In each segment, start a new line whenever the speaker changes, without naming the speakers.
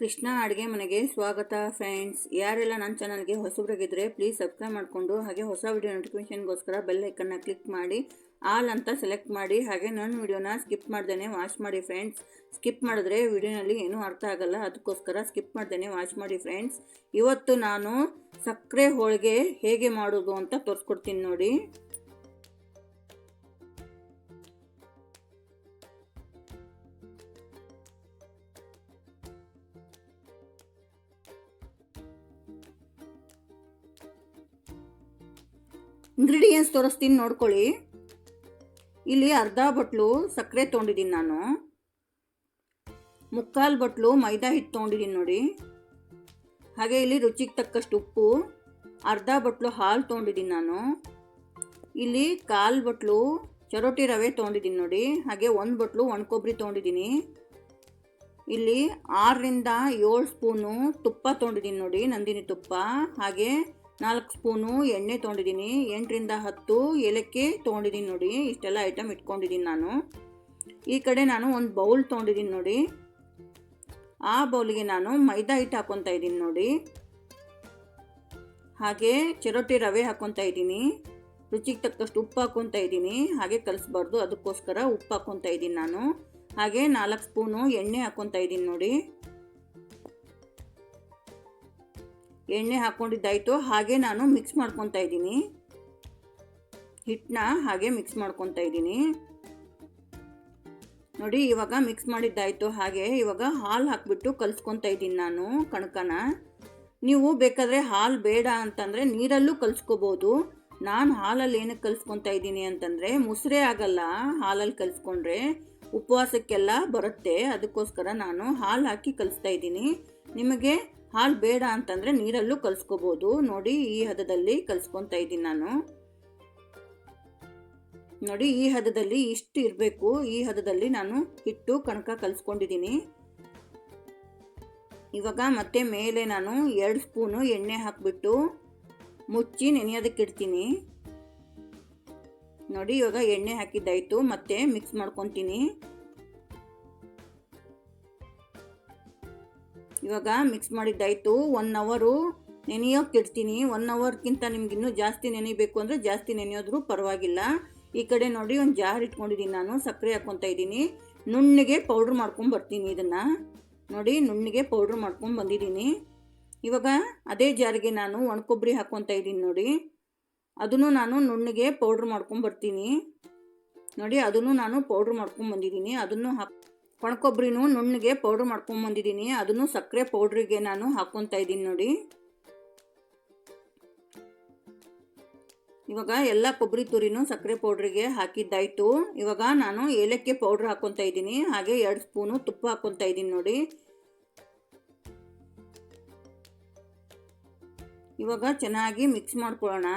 ಕೃಷ್ಣ ಅಡುಗೆ ಮನೆಗೆ ಸ್ವಾಗತ ಫ್ರೆಂಡ್ಸ್. ಯಾರೆಲ್ಲ ನನ್ನ ಚಾನಲ್ಗೆ ಹೊಸಬ್ರಾಗಿದ್ದರೆ ಪ್ಲೀಸ್ ಸಬ್ಸ್ಕ್ರೈಬ್ ಮಾಡಿಕೊಂಡು, ಹಾಗೆ ಹೊಸ ವಿಡಿಯೋ ನೋಟಿಫಿಕೇಷನ್ಗೋಸ್ಕರ ಬೆಲ್ ಐಕನ್ನ ಕ್ಲಿಕ್ ಮಾಡಿ, ಆಲ್ ಅಂತ ಸೆಲೆಕ್ಟ್ ಮಾಡಿ, ಹಾಗೆ ನನ್ನ ವಿಡಿಯೋನ ಸ್ಕಿಪ್ ಮಾಡ್ದೇ ವಾಚ್ ಮಾಡಿ ಫ್ರೆಂಡ್ಸ್. ಸ್ಕಿಪ್ ಮಾಡಿದ್ರೆ ವಿಡಿಯೋನಲ್ಲಿ ಏನೂ ಅರ್ಥ ಆಗಲ್ಲ, ಅದಕ್ಕೋಸ್ಕರ ಸ್ಕಿಪ್ ಮಾಡ್ದೇ ವಾಚ್ ಮಾಡಿ ಫ್ರೆಂಡ್ಸ್. ಇವತ್ತು ನಾನು ಸಕ್ಕರೆ ಹೋಳಿಗೆ ಹೇಗೆ ಮಾಡೋದು ಅಂತ ತೋರಿಸ್ಕೊಡ್ತೀನಿ ನೋಡಿ. ಇಂಗ್ರೀಡಿಯೆಂಟ್ಸ್ ತೋರಿಸ್ತೀನಿ ನೋಡ್ಕೊಳ್ಳಿ. ಇಲ್ಲಿ ಅರ್ಧ ಬಟ್ಲು ಸಕ್ಕರೆ ತೊಗೊಂಡಿದ್ದೀನಿ ನಾನು. ಮುಕ್ಕಾಲು ಬಟ್ಲು ಮೈದಾ ಹಿಟ್ಟು ತೊಗೊಂಡಿದ್ದೀನಿ ನೋಡಿ. ಹಾಗೆ ಇಲ್ಲಿ ರುಚಿಗೆ ತಕ್ಕಷ್ಟು ಉಪ್ಪು, ಅರ್ಧ ಬಟ್ಲು ಹಾಲು ತೊಗೊಂಡಿದ್ದೀನಿ ನಾನು. ಇಲ್ಲಿ ಕಾಲು ಬಟ್ಲು ಚರೋಟಿ ರವೆ ತೊಗೊಂಡಿದ್ದೀನಿ ನೋಡಿ. ಹಾಗೆ ಒಂದು ಬಟ್ಲು ಒಣಕೊಬ್ಬರಿ ತೊಗೊಂಡಿದ್ದೀನಿ. ಇಲ್ಲಿ ಆರರಿಂದ ಏಳು ಸ್ಪೂನು ತುಪ್ಪ ತೊಗೊಂಡಿದ್ದೀನಿ ನೋಡಿ, ನಂದಿನಿ ತುಪ್ಪ. ಹಾಗೆ ನಾಲ್ಕು ಸ್ಪೂನು ಎಣ್ಣೆ ತೊಗೊಂಡಿದ್ದೀನಿ, ಎಂಟರಿಂದ ಹತ್ತು ಏಲಕ್ಕಿ ತೊಗೊಂಡಿದ್ದೀನಿ ನೋಡಿ, ಇಷ್ಟೆಲ್ಲ ಐಟಮ್ ಇಟ್ಕೊಂಡಿದ್ದೀನಿ ನಾನು. ಈ ಕಡೆ ನಾನು ಒಂದು ಬೌಲ್ ತೊಗೊಂಡಿದ್ದೀನಿ ನೋಡಿ. ಆ ಬೌಲಿಗೆ ನಾನು ಮೈದಾ ಹಿಟ್ಟು ಹಾಕ್ಕೊತಾ ಇದ್ದೀನಿ ನೋಡಿ. ಹಾಗೆ ಚಿರೋಟಿ ರವೆ ಹಾಕ್ಕೊತಾ ಇದ್ದೀನಿ. ರುಚಿಗೆ ತಕ್ಕಷ್ಟು ಉಪ್ಪು ಹಾಕ್ಕೊತಾ ಇದ್ದೀನಿ. ಹಾಗೆ ಕಲಿಸ್ಬಾರ್ದು, ಅದಕ್ಕೋಸ್ಕರ ಉಪ್ಪು ಹಾಕ್ಕೊತಾ ಇದ್ದೀನಿ ನಾನು. ಹಾಗೆ ನಾಲ್ಕು ಸ್ಪೂನು ಎಣ್ಣೆ ಹಾಕ್ಕೊತಾ ಇದ್ದೀನಿ ನೋಡಿ. ಎಣ್ಣೆ ಹಾಕ್ಕೊಂಡಿದ್ದಾಯಿತು ಹಾಗೆ ನಾನು ಮಿಕ್ಸ್ ಮಾಡ್ಕೊತಾ ಇದ್ದೀನಿ. ಹಿಟ್ಟನ್ನ ಹಾಗೆ ಮಿಕ್ಸ್ ಮಾಡ್ಕೊತಾ ಇದ್ದೀನಿ. ನೋಡಿ, ಇವಾಗ ಮಿಕ್ಸ್ ಮಾಡಿದ್ದಾಯಿತು ಹಾಗೆ ಇವಾಗ ಹಾಲು ಹಾಕ್ಬಿಟ್ಟು ಕಲಿಸ್ಕೊತಾ ಇದ್ದೀನಿ ನಾನು ಕಣಕನ. ನೀವು ಬೇಕಾದರೆ ಹಾಲು ಬೇಡ ಅಂತಂದರೆ ನೀರಲ್ಲೂ ಕಲಿಸ್ಕೋಬೋದು. ನಾನು ಹಾಲಲ್ಲಿ ಏನಕ್ಕೆ ಕಲಿಸ್ಕೊತಾ ಇದ್ದೀನಿ ಅಂತಂದರೆ ಮುಸ್ರೆ ಆಗಲ್ಲ ಹಾಲಲ್ಲಿ ಕಲಿಸ್ಕೊಂಡ್ರೆ ಉಪವಾಸಕ್ಕೆಲ್ಲ ಬರುತ್ತೆ. ಅದಕ್ಕೋಸ್ಕರ ನಾನು ಹಾಲು ಹಾಕಿ ಕಲಿಸ್ತಾ ಇದ್ದೀನಿ. ನಿಮಗೆ ಹಾಲು ಬೇಡ ಅಂತಂದರೆ ನೀರಲ್ಲೂ ಕಲಿಸ್ಕೋಬೋದು. ನೋಡಿ, ಈ ಹದದಲ್ಲಿ ಕಲಿಸ್ಕೊತಾ ಇದ್ದೀನಿ ನಾನು. ನೋಡಿ, ಈ ಹದದಲ್ಲಿ ಇಷ್ಟು ಇರಬೇಕು. ಈ ಹದದಲ್ಲಿ ನಾನು ಹಿಟ್ಟು, ಕಣಕ ಕಲಿಸ್ಕೊಂಡಿದ್ದೀನಿ. ಇವಾಗ ಮತ್ತೆ ಮೇಲೆ ನಾನು ಎರಡು ಸ್ಪೂನು ಎಣ್ಣೆ ಹಾಕಿಬಿಟ್ಟು ಮುಚ್ಚಿ ನೆನೆಯೋದಕ್ಕೆ ಇಡ್ತೀನಿ. ನೋಡಿ, ಇವಾಗ ಎಣ್ಣೆ ಹಾಕಿದ್ದಾಯಿತು. ಮತ್ತೆ ಮಿಕ್ಸ್ ಮಾಡ್ಕೊತೀನಿ. ಇವಾಗ ಮಿಕ್ಸ್ ಮಾಡಿದ್ದಾಯಿತು. ಒನ್ ಅವರು ನೆನೆಯೋಕೆ ಇಡ್ತೀನಿ ಒನ್ ಅವರ್ಗಿಂತ ನಿಮ್ಗಿನ್ನೂ ಜಾಸ್ತಿ ನೆನೆಯಬೇಕು ಅಂದರೆ ಜಾಸ್ತಿ ನೆನೆಯೋದ್ರೂ ಪರವಾಗಿಲ್ಲ. ಈ ಕಡೆ ನೋಡಿ ಒಂದು ಜಾರ್ ಇಟ್ಕೊಂಡಿದ್ದೀನಿ ನಾನು, ಸಕ್ಕರೆ ಹಾಕ್ಕೊತಾ ಇದ್ದೀನಿ ನುಣ್ಣಿಗೆ ಪೌಡ್ರ್ ಮಾಡ್ಕೊಂಡು ಬರ್ತೀನಿ ಇದನ್ನು. ನೋಡಿ, ನುಣ್ಣಿಗೆ ಪೌಡ್ರ್ ಮಾಡ್ಕೊಂಡು ಬಂದಿದ್ದೀನಿ ಇವಾಗ ಅದೇ ಜಾರಿಗೆ ನಾನು ಒಣಕೊಬ್ಬರಿ ಹಾಕ್ಕೊತಾ ಇದ್ದೀನಿ ನೋಡಿ. ಅದನ್ನು ನಾನು ನುಣ್ಣಿಗೆ ಪೌಡ್ರ್ ಮಾಡ್ಕೊಂಡು ಬರ್ತೀನಿ. ನೋಡಿ, ಅದನ್ನು ನಾನು ಪೌಡ್ರ್ ಮಾಡ್ಕೊಂಡು ಬಂದಿದ್ದೀನಿ ಅದನ್ನು ಹಾಕ್ ಒಣಕೊಬ್ಬರಿನೂ ನುಣ್ಣಗೆ ಪೌಡ್ರ್ ಮಾಡ್ಕೊಂಬಂದಿದ್ದೀನಿ. ಅದನ್ನು ಸಕ್ಕರೆ ಪೌಡ್ರಿಗೆ ನಾನು ಹಾಕ್ಕೊತಾ ಇದ್ದೀನಿ ನೋಡಿ. ಇವಾಗ ಎಲ್ಲ ಕೊಬ್ಬರಿ ತುರಿನೂ ಸಕ್ಕರೆ ಪೌಡ್ರಿಗೆ ಹಾಕಿದ್ದಾಯಿತು. ಇವಾಗ ನಾನು ಏಲಕ್ಕಿ ಪೌಡ್ರ್ ಹಾಕ್ಕೊತಾ ಇದ್ದೀನಿ. ಹಾಗೆ ಎರಡು ಸ್ಪೂನು ತುಪ್ಪ ಹಾಕ್ಕೊತಾ ಇದ್ದೀನಿ ನೋಡಿ. ಇವಾಗ ಚೆನ್ನಾಗಿ ಮಿಕ್ಸ್ ಮಾಡ್ಕೊಳ್ಳೋಣ.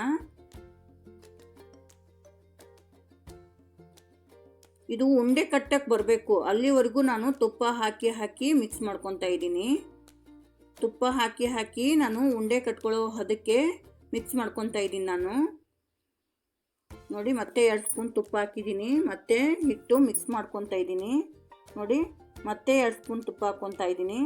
ಇದು ಉಂಡೆ ಕಟ್ಟಕ್ಕೆ ಬರಬೇಕು. ಅಲ್ಲಿವರೆಗೂ ನಾನು ತುಪ್ಪ ಹಾಕಿ ಹಾಕಿ ಮಿಕ್ಸ್ ಮಾಡ್ಕೊತಾ ಇದ್ದೀನಿ. ತುಪ್ಪ ಹಾಕಿ ಹಾಕಿ ನಾನು ಉಂಡೆ ಕಟ್ಕೊಳ್ಳೋ ಹದಕ್ಕೆ ಮಿಕ್ಸ್ ಮಾಡ್ಕೊತಾ ಇದ್ದೀನಿ ನಾನು. ನೋಡಿ, ಮತ್ತೆ ಎರಡು ಸ್ಪೂನ್ ತುಪ್ಪ ಹಾಕಿದ್ದೀನಿ. ಮತ್ತೆ ಹಿಟ್ಟು ಮಿಕ್ಸ್ ಮಾಡ್ಕೊತಾ ಇದ್ದೀನಿ. ನೋಡಿ, ಮತ್ತೆ ಎರಡು ಸ್ಪೂನ್ ತುಪ್ಪ ಹಾಕ್ಕೊತಾ ಇದ್ದೀನಿ.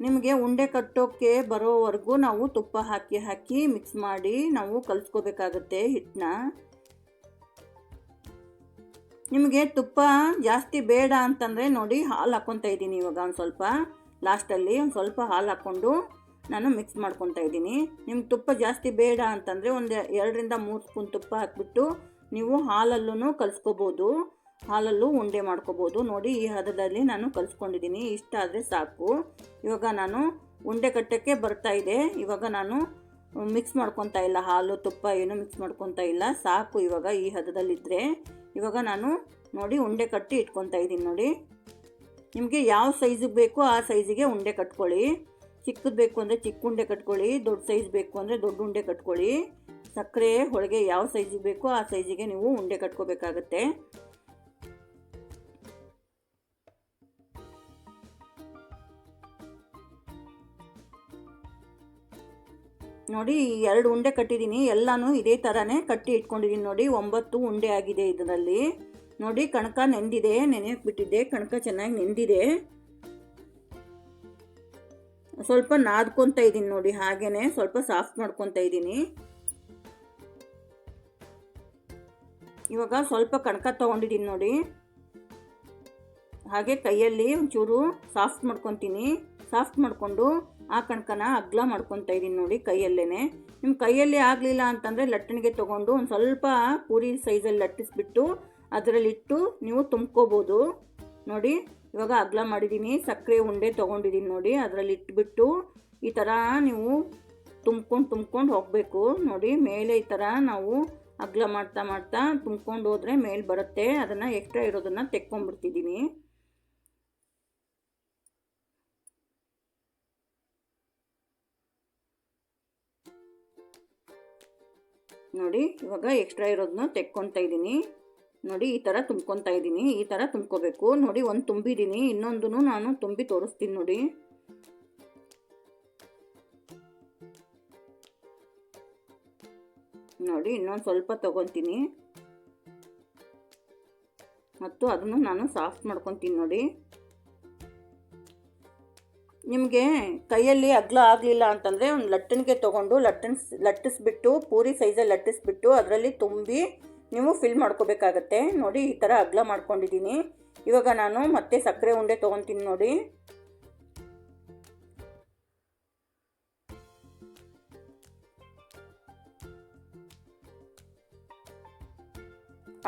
ನಿಮಗೆ ಉಂಡೆ ಕಟ್ಟೋಕ್ಕೆ ಬರೋವರೆಗೂ ನಾವು ತುಪ್ಪ ಹಾಕಿ ಹಾಕಿ ಮಿಕ್ಸ್ ಮಾಡಿ ನಾವು ಕಲಿಸ್ಕೋಬೇಕಾಗತ್ತೆ ಹಿಟ್ಟನ್ನ. ನಿಮಗೆ ತುಪ್ಪ ಜಾಸ್ತಿ ಬೇಡ ಅಂತಂದರೆ ನೋಡಿ ಹಾಲು ಹಾಕ್ಕೊತಾ ಇದ್ದೀನಿ ಇವಾಗ ಒಂದು ಸ್ವಲ್ಪ. ಲಾಸ್ಟಲ್ಲಿ ಒಂದು ಸ್ವಲ್ಪ ಹಾಲು ಹಾಕ್ಕೊಂಡು ನಾನು ಮಿಕ್ಸ್ ಮಾಡ್ಕೊತಾ ಇದ್ದೀನಿ. ನಿಮ್ಗೆ ತುಪ್ಪ ಜಾಸ್ತಿ ಬೇಡ ಅಂತಂದರೆ ಒಂದು ಎರಡರಿಂದ ಮೂರು ಸ್ಪೂನ್ ತುಪ್ಪ ಹಾಕ್ಬಿಟ್ಟು ನೀವು ಹಾಲಲ್ಲೂ ಕಲಿಸ್ಕೋಬೋದು. ಹಾಲಲ್ಲೂ ಉಂಡೆ ಮಾಡ್ಕೋಬೋದು. ನೋಡಿ ಈ ಹದದಲ್ಲಿ ನಾನು ಕಲಿಸ್ಕೊಂಡಿದ್ದೀನಿ. ಇಷ್ಟ ಆದರೆ ಸಾಕು. ಇವಾಗ ನಾನು ಉಂಡೆ ಕಟ್ಟಕ್ಕೆ ಬರ್ತಾ ಇದೆ. ಇವಾಗ ನಾನು ಮಿಕ್ಸ್ ಮಾಡ್ಕೊತಾ ಇಲ್ಲ. ಹಾಲು, ತುಪ್ಪ ಏನು ಮಿಕ್ಸ್ ಮಾಡ್ಕೊತಾ ಇಲ್ಲ. ಸಾಕು ಇವಾಗ ಈ ಹದದಲ್ಲಿದ್ದರೆ ಇವಾಗ ನಾನು ನೋಡಿ ಉಂಡೆ ಕಟ್ಟಿ ಇಟ್ಕೊತಾ ಇದ್ದೀನಿ ನೋಡಿ. ನಿಮಗೆ ಯಾವ ಸೈಜಿಗೆ ಬೇಕೋ ಆ ಸೈಜಿಗೆ ಉಂಡೆ ಕಟ್ಕೊಳ್ಳಿ. ಚಿಕ್ಕದು ಬೇಕು ಅಂದರೆ ಚಿಕ್ಕ ಉಂಡೆ ಕಟ್ಕೊಳ್ಳಿ, ದೊಡ್ಡ ಸೈಜ್ ಬೇಕು ಅಂದರೆ ದೊಡ್ಡ ಉಂಡೆ ಕಟ್ಕೊಳ್ಳಿ. ಸಕ್ಕರೆ, ಹೋಳಿಗೆ ಯಾವ ಸೈಜಿಗೆ ಬೇಕೋ ಆ ಸೈಜಿಗೆ ನೀವು ಉಂಡೆ ಕಟ್ಕೋಬೇಕಾಗತ್ತೆ. ನೋಡಿ, ಎರಡು ಉಂಡೆ ಕಟ್ಟಿದ್ದೀನಿ. ಎಲ್ಲನೂ ಇದೇ ಥರನೇ ಕಟ್ಟಿ ಇಟ್ಕೊಂಡಿದ್ದೀನಿ ನೋಡಿ. ಒಂಬತ್ತು ಉಂಡೆ ಆಗಿದೆ ಇದರಲ್ಲಿ. ನೋಡಿ, ಕಣಕ ನೆಂದಿದೆ ನೆನೆಯಕ್ಕೆ ಬಿಟ್ಟಿದ್ದೆ. ಕಣಕ ಚೆನ್ನಾಗಿ ನೆಂದಿದೆ. ಸ್ವಲ್ಪ ನಾದ್ಕೊತಾ ಇದ್ದೀನಿ ನೋಡಿ, ಹಾಗೇನೆ ಸ್ವಲ್ಪ ಸಾಫ್ಟ್ ಮಾಡ್ಕೊತಾ ಇದ್ದೀನಿ. ಇವಾಗ ಸ್ವಲ್ಪ ಕಣಕ ತೊಗೊಂಡಿದ್ದೀನಿ ನೋಡಿ. ಹಾಗೆ ಕೈಯಲ್ಲಿ ಒಂಚೂರು ಸಾಫ್ಟ್ ಮಾಡ್ಕೊತೀನಿ. ಸಾಫ್ಟ್ ಮಾಡಿಕೊಂಡು ಆ ಕಣಕನ ಅಗ್ಲ ಮಾಡ್ಕೊತಾ ಇದ್ದೀನಿ ನೋಡಿ ಕೈಯಲ್ಲೇ ನಿಮ್ಮ ಕೈಯಲ್ಲಿ ಆಗಲಿಲ್ಲ ಅಂತಂದರೆ ಲಟ್ಟಣಿಗೆ ತೊಗೊಂಡು ಒಂದು ಸ್ವಲ್ಪ ಪೂರಿ ಸೈಜಲ್ಲಿ ಲಟ್ಟಿಸ್ಬಿಟ್ಟು ಅದರಲ್ಲಿಟ್ಟು ನೀವು ತುಂಬ್ಕೋಬೋದು. ನೋಡಿ, ಇವಾಗ ಅಗ್ಲ ಮಾಡಿದ್ದೀನಿ ಸಕ್ಕರೆ ಉಂಡೆ ತೊಗೊಂಡಿದ್ದೀನಿ ನೋಡಿ ಅದರಲ್ಲಿ ಇಟ್ಬಿಟ್ಟು ಈ ಥರ ನೀವು ತುಂಬ್ಕೊಂಡು ತುಂಬ್ಕೊಂಡು ಹೋಗಬೇಕು. ನೋಡಿ, ಮೇಲೆ ಈ ಥರ ನಾವು ಅಗ್ಲ ಮಾಡ್ತಾ ಮಾಡ್ತಾ ತುಂಬ್ಕೊಂಡು ಹೋದರೆ ಮೇಲೆ ಬರುತ್ತೆ. ಅದನ್ನು ಎಕ್ಸ್ಟ್ರಾ ಇರೋದನ್ನು ತೆಕ್ಕೊಂಡ್ಬಿಡ್ತಿದ್ದೀನಿ ನೋಡಿ, ಇವಾಗ ಎಕ್ಸ್ಟ್ರಾ ಇರೋದನ್ನ ತೆಕ್ಕೊತಾ ಇದ್ದೀನಿ. ನೋಡಿ, ಈ ಥರ ತುಂಬ್ಕೊತಾ ಇದ್ದೀನಿ. ಈ ಥರ ತುಂಬ್ಕೋಬೇಕು. ನೋಡಿ, ಒಂದು ತುಂಬಿದ್ದೀನಿ. ಇನ್ನೊಂದು ನಾನು ತುಂಬಿ ತೋರಿಸ್ತೀನಿ ನೋಡಿ. ನೋಡಿ, ಇನ್ನೊಂದು ಸ್ವಲ್ಪ ತಗೊತೀನಿ. ಮತ್ತು ಅದನ್ನು ನಾನು ಸಾಫ್ಟ್ ಮಾಡ್ಕೊತೀನಿ ನೋಡಿ. ನಿಮಗೆ ಕೈಯಲ್ಲಿ ಅಗ್ಲ ಆಗಲಿಲ್ಲ ಅಂತಂದರೆ ಒಂದು ಲಟ್ಟಣಿಗೆ ತೊಗೊಂಡು ಲಟ್ಟಣಿಸ್ ಲಟ್ಟಿಸ್ಬಿಟ್ಟು ಪೂರಿ ಸೈಜಲ್ಲಿ ಲಟ್ಟಿಸ್ಬಿಟ್ಟು ಅದರಲ್ಲಿ ತುಂಬಿ ನೀವು ಫಿಲ್ ಮಾಡ್ಕೋಬೇಕಾಗತ್ತೆ. ನೋಡಿ, ಈ ಥರ ಅಗ್ಲ ಮಾಡ್ಕೊಂಡಿದ್ದೀನಿ. ಇವಾಗ ನಾನು ಮತ್ತೆ ಸಕ್ಕರೆ ಉಂಡೆ ತೊಗೊತೀನಿ ನೋಡಿ.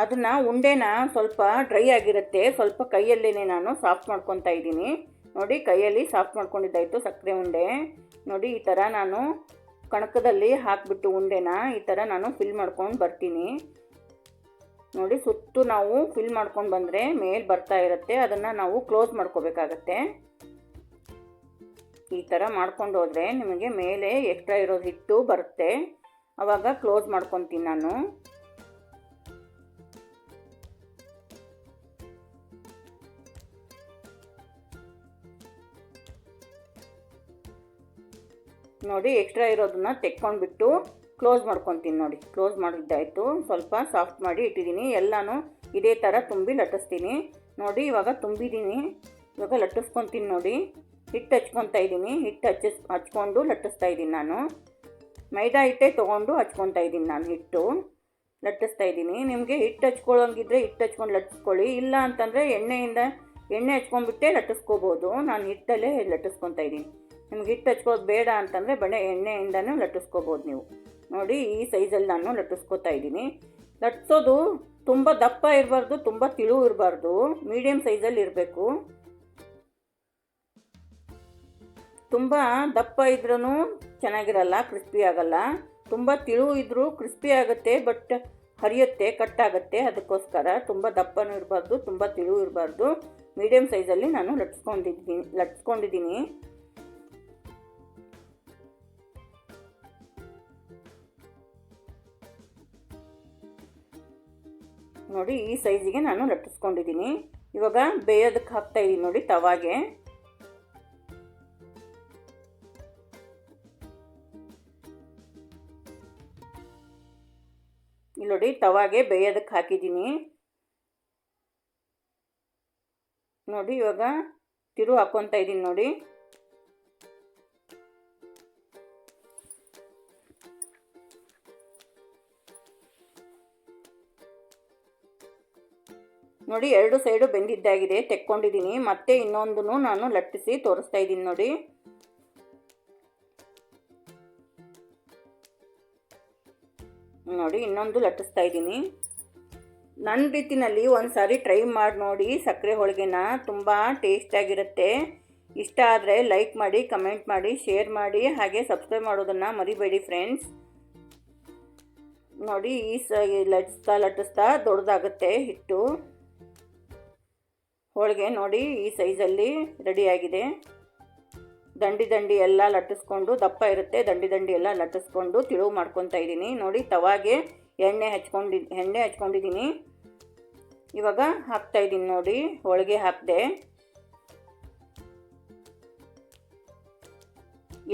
ಅದನ್ನು ಉಂಡೆನ ಸ್ವಲ್ಪ ಡ್ರೈ ಆಗಿರುತ್ತೆ. ಸ್ವಲ್ಪ ಕೈಯಲ್ಲೇ ನಾನು ಸಾಫ್ಟ್ ಮಾಡ್ಕೊತಾ ಇದ್ದೀನಿ. ನೋಡಿ, ಕೈಯಲ್ಲಿ ಸಾಫ್ಟ್ ಮಾಡ್ಕೊಂಡಿದ್ದಾಯಿತು ಸಕ್ಕರೆ ಉಂಡೆ. ನೋಡಿ, ಈ ಥರ ನಾನು ಕಣಕದಲ್ಲಿ ಹಾಕಿಬಿಟ್ಟು ಉಂಡೆನ ಈ ಥರ ನಾನು ಫಿಲ್ ಮಾಡ್ಕೊಂಡು ಬರ್ತೀನಿ. ನೋಡಿ, ಸುತ್ತು ನಾವು ಫಿಲ್ ಮಾಡ್ಕೊಂಡು ಬಂದರೆ ಮೇಲೆ ಬರ್ತಾ ಇರುತ್ತೆ, ಅದನ್ನು ನಾವು ಕ್ಲೋಸ್ ಮಾಡ್ಕೋಬೇಕಾಗತ್ತೆ. ಈ ಥರ ಮಾಡ್ಕೊಂಡು ಹೋದರೆ ನಿಮಗೆ ಮೇಲೆ ಎಕ್ಸ್ಟ್ರಾ ಇರೋದು ಹಿಟ್ಟು ಬರುತ್ತೆ. ಆವಾಗ ಕ್ಲೋಸ್ ಮಾಡ್ಕೊತೀನಿ ನಾನು. ನೋಡಿ ಎಕ್ಸ್ಟ್ರಾ ಇರೋದನ್ನ ತೆಕ್ಕೊಂಡ್ಬಿಟ್ಟು ಕ್ಲೋಸ್ ಮಾಡ್ಕೊತೀನಿ ನೋಡಿ. ಕ್ಲೋಸ್ ಮಾಡಿದ್ದಾಯಿತು. ಸ್ವಲ್ಪ ಸಾಫ್ಟ್ ಮಾಡಿ ಇಟ್ಟಿದ್ದೀನಿ. ಎಲ್ಲನೂ ಇದೇ ಥರ ತುಂಬಿ ಲಟ್ಟಿಸ್ತೀನಿ. ನೋಡಿ, ಇವಾಗ ತುಂಬಿದ್ದೀನಿ. ಇವಾಗ ಲಟ್ಟಿಸ್ಕೊತೀನಿ ನೋಡಿ. ಹಿಟ್ಟು ಹಚ್ಕೊತಾ ಇದ್ದೀನಿ. ಹಿಟ್ಟು ಹಚ್ಚಿಸ್ ಹಚ್ಕೊಂಡು ಲಟ್ಟಿಸ್ತಾ ಇದ್ದೀನಿ ನಾನು. ಮೈದಾ ಹಿಟ್ಟೆ ತೊಗೊಂಡು ಹಚ್ಕೊತಾ ಇದ್ದೀನಿ ನಾನು ಹಿಟ್ಟು. ಲಟ್ಟಿಸ್ತಾ ಇದ್ದೀನಿ. ನಿಮಗೆ ಹಿಟ್ಟು ಹಚ್ಕೊಳ್ಳೋಂಗಿದ್ರೆ ಹಿಟ್ಟು ಹಚ್ಕೊಂಡು ಲಟ್ಟಿಸ್ಕೊಳ್ಳಿ. ಇಲ್ಲ ಅಂತಂದರೆ ಎಣ್ಣೆಯಿಂದ ಎಣ್ಣೆ ಹಚ್ಕೊಂಡ್ಬಿಟ್ಟೆ ಲಟ್ಟಿಸ್ಕೋಬೋದು. ನಾನು ಹಿಟ್ಟಲ್ಲೇ ಲಟ್ಟಿಸ್ಕೊತಾ ಇದ್ದೀನಿ. ನಿಮ್ಗೆ ಹಿಟ್ಟು ಹಚ್ಕೋದು ಬೇಡ ಅಂತಂದರೆ ಬಳೆ ಎಣ್ಣೆಯಿಂದನೂ ಲಟ್ಟಿಸ್ಕೋಬೋದು ನೀವು. ನೋಡಿ ಈ ಸೈಜಲ್ಲಿ ನಾನು ಲಟ್ಟಿಸ್ಕೋತಾ ಇದ್ದೀನಿ. ಲಟ್ಟಿಸೋದು ತುಂಬ ದಪ್ಪ ಇರಬಾರ್ದು, ತುಂಬ ತಿಳು ಇರಬಾರ್ದು. ಮೀಡಿಯಮ್ ಸೈಜಲ್ಲಿ ಇರಬೇಕು. ತುಂಬ ದಪ್ಪ ಇದ್ರೂ ಚೆನ್ನಾಗಿರಲ್ಲ, ಕ್ರಿಸ್ಪಿ ಆಗಲ್ಲ. ತುಂಬ ತಿಳು ಇದ್ದರೂ ಕ್ರಿಸ್ಪಿ ಆಗುತ್ತೆ, ಬಟ್ ಹರಿಯುತ್ತೆ, ಕಟ್ಟಾಗುತ್ತೆ. ಅದಕ್ಕೋಸ್ಕರ ತುಂಬ ದಪ್ಪನೂ ಇರಬಾರ್ದು, ತುಂಬ ತಿಳು ಇರಬಾರ್ದು. ಮೀಡಿಯಮ್ ಸೈಜಲ್ಲಿ ನಾನು ಲಟ್ಸ್ಕೊಂಡಿದ್ದೀನಿ ಲಟ್ಸ್ಕೊಂಡಿದ್ದೀನಿ ನೋಡಿ, ಈ ಸೈಜಿಗೆ ನಾನು ಲಟ್ಟಿಸ್ಕೊಂಡಿದ್ದೀನಿ. ಇವಾಗ ಬೇಯೋದಕ್ಕೆ ಹಾಕ್ತಾ ಇದ್ದೀನಿ ನೋಡಿ, ತವಾಗೆ. ಇಲ್ಲಿ ನೋಡಿ, ತವಾಗೆ ಬೇಯೋದಕ್ಕೆ ಹಾಕಿದ್ದೀನಿ. ನೋಡಿ, ಇವಾಗ ತಿರು ಹಾಕ್ಕೊತಾ ಇದ್ದೀನಿ ನೋಡಿ. ನೋಡಿ, ಎರಡು ಸೈಡು ಬೆಂದಿದ್ದಾಗಿದೆ. ತೆಕ್ಕೊಂಡಿದ್ದೀನಿ. ಮತ್ತೆ ಇನ್ನೊಂದನ್ನು ನಾನು ಲಟ್ಟಿಸಿ ತೋರಿಸ್ತಾ ಇದ್ದೀನಿ ನೋಡಿ. ನೋಡಿ, ಇನ್ನೊಂದು ಲಟ್ಟಿಸ್ತಾ ಇದ್ದೀನಿ. ನನ್ನ ರೀತಿನಲ್ಲಿ ಒಂದು ಸಾರಿ ಟ್ರೈ ಮಾಡಿ ನೋಡಿ. ಸಕ್ಕರೆ ಹೋಳಿಗೆನ ತುಂಬ ಟೇಸ್ಟಾಗಿರುತ್ತೆ ಇಷ್ಟ ಆದರೆ ಲೈಕ್ ಮಾಡಿ, ಕಮೆಂಟ್ ಮಾಡಿ, ಶೇರ್ ಮಾಡಿ, ಹಾಗೆ ಸಬ್ಸ್ಕ್ರೈಬ್ ಮಾಡೋದನ್ನು ಮರಿಬೇಡಿ ಫ್ರೆಂಡ್ಸ್. ನೋಡಿ, ಈ ಸ ಲಟ್ಟಿಸ್ತಾ ಲಟ್ಟಿಸ್ತಾ ದೊಡ್ಡದಾಗುತ್ತೆ ಹಿಟ್ಟು. ಹೋಳಿಗೆ ನೋಡಿ ಈ ಸೈಜಲ್ಲಿ ರೆಡಿಯಾಗಿದೆ ದಂಡಿ ದಂಡಿ ಎಲ್ಲ ಲಟ್ಟಿಸ್ಕೊಂಡು, ದಪ್ಪ ಇರುತ್ತೆ, ದಂಡಿ ದಂಡಿ ಎಲ್ಲ ಲಟ್ಟಿಸ್ಕೊಂಡು ತಿಳುವು ಮಾಡ್ಕೊತಾ ಇದ್ದೀನಿ. ನೋಡಿ, ತವಾಗೆ ಎಣ್ಣೆ ಹಚ್ಕೊಂಡು, ಎಣ್ಣೆ ಹಚ್ಕೊಂಡಿದ್ದೀನಿ. ಇವಾಗ ಹಾಕ್ತಾ ಇದ್ದೀನಿ ನೋಡಿ, ಹೋಳಿಗೆ ಹಾಕಿದೆ.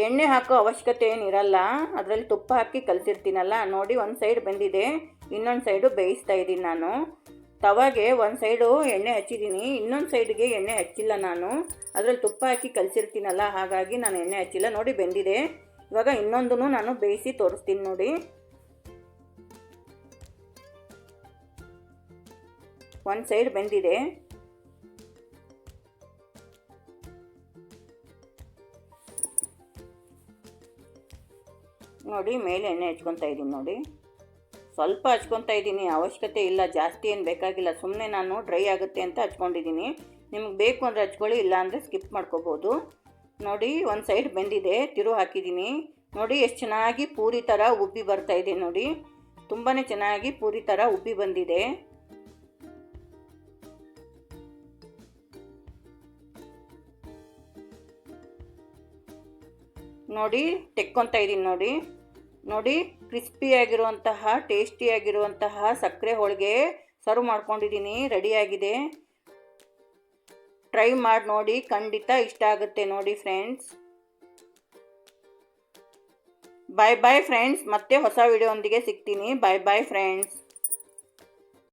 ಎಣ್ಣೆ ಹಾಕೋ ಅವಶ್ಯಕತೆ ಏನಿರಲ್ಲ, ಅದರಲ್ಲಿ ತುಪ್ಪ ಹಾಕಿ ಕಲಸಿರ್ತೀನಲ್ಲ, ನೋಡಿ, ಒಂದು ಸೈಡ್ ಬಂದಿದೆ, ಇನ್ನೊಂದು ಸೈಡು ಬೇಯಿಸ್ತಾ ಇದ್ದೀನಿ ನಾನು. ತವಾಗೆ ಒಂದು ಸೈಡು ಎಣ್ಣೆ ಹಚ್ಚಿದ್ದೀನಿ ಇನ್ನೊಂದು ಸೈಡ್ಗೆ ಎಣ್ಣೆ ಹಚ್ಚಿಲ್ಲ ನಾನು. ಅದರಲ್ಲಿ ತುಪ್ಪ ಹಾಕಿ ಕಲಸಿರ್ತೀನಲ್ಲ, ಹಾಗಾಗಿ ನಾನು ಎಣ್ಣೆ ಹಚ್ಚಿಲ್ಲ. ನೋಡಿ ಬೆಂದಿದೆ. ಇವಾಗ ಇನ್ನೊಂದೂ ನಾನು ಬೇಯಿಸಿ ತೋರಿಸ್ತೀನಿ ನೋಡಿ. ಒಂದು ಸೈಡ್ ಬೆಂದಿದೆ. ನೋಡಿ, ಮೇಲೆ ಎಣ್ಣೆ ಹಚ್ಕೊತಾ ಇದ್ದೀನಿ ನೋಡಿ. ಸ್ವಲ್ಪ ಹಚ್ಕೊತಾ ಇದ್ದೀನಿ, ಅವಶ್ಯಕತೆ ಇಲ್ಲ, ಜಾಸ್ತಿ ಏನು ಬೇಕಾಗಿಲ್ಲ ಸುಮ್ಮನೆ ನಾನು ಡ್ರೈ ಆಗುತ್ತೆ ಅಂತ ಹಚ್ಕೊಂಡಿದ್ದೀನಿ. ನಿಮ್ಗೆ ಬೇಕು ಅಂದರೆ ಹಚ್ಕೊಳ್ಳಿ, ಇಲ್ಲ ಅಂದರೆ ಸ್ಕಿಪ್ ಮಾಡ್ಕೋಬೋದು. ನೋಡಿ, ಒಂದು ಸೈಡ್ ಬೆಂದಿದೆ, ತಿರು ಹಾಕಿದ್ದೀನಿ. ನೋಡಿ, ಎಷ್ಟು ಚೆನ್ನಾಗಿ ಪೂರಿ ಥರ ಉಬ್ಬಿ ಬರ್ತಾ ಇದೆ, ನೋಡಿ. ತುಂಬಾ ಚೆನ್ನಾಗಿ ಪೂರಿ ಥರ ಉಬ್ಬಿ ಬಂದಿದೆ. ನೋಡಿ, ತೆಕ್ಕೊತಾ ಇದ್ದೀನಿ, ನೋಡಿ. ನೋಡಿ ಕ್ರಿಸ್ಪಿಯಾಗಿರುವಂತಹ ಟೇಸ್ಟಿಯಾಗಿರುವಂತಹ ಸಕ್ಕರೆ ಹೋಳಿಗೆ ಸರ್ವ್ ಮಾಡ್ಕೊಂಡಿದ್ದೀನಿ ರೆಡಿಯಾಗಿದೆ ಟ್ರೈ ಮಾಡಿ ನೋಡಿ, ಖಂಡಿತ ಇಷ್ಟ ಆಗುತ್ತೆ ನೋಡಿ ಫ್ರೆಂಡ್ಸ್ ಬಾಯ್ ಬಾಯ್ ಫ್ರೆಂಡ್ಸ್ ಮತ್ತೆ ಹೊಸ ವಿಡಿಯೋ ಸಿಗ್ತೀನಿ. ಬಾಯ್ ಬಾಯ್ ಫ್ರೆಂಡ್ಸ್